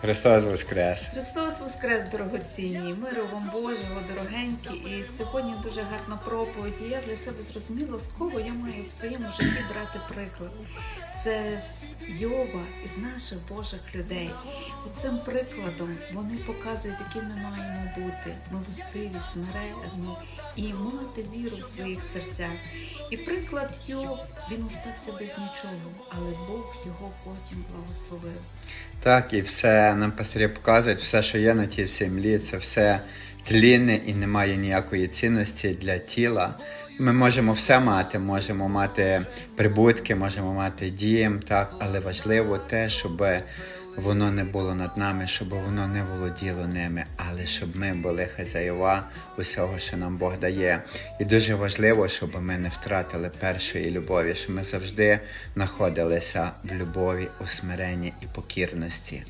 Христос Воскрес! Христос Воскрес, дорогоцінні, миру вам Божого, дорогенькі. І сьогодні дуже гарна проповідь. І я для себе зрозуміла, з кого я маю в своєму житті брати приклад. Це Йова із наших Божих людей. Оцим прикладом вони показують, які ми маємо бути милостиві, смиренні і мати віру в своїх серцях. І приклад Йов, він остався без нічого, але Бог його потім благословив. Так, і все нам пастирі показують, все, що є на тій землі, це все тлінне і не має ніякої цінності для тіла. Ми можемо все мати, можемо мати прибутки, можемо мати дім, так, але важливо те, щоб воно не було над нами, щоб воно не володіло ними, але щоб ми були хазяєва усього, що нам Бог дає. І дуже важливо, щоб ми не втратили першої любові, щоб ми завжди знаходилися в любові, у смиренні і покірності.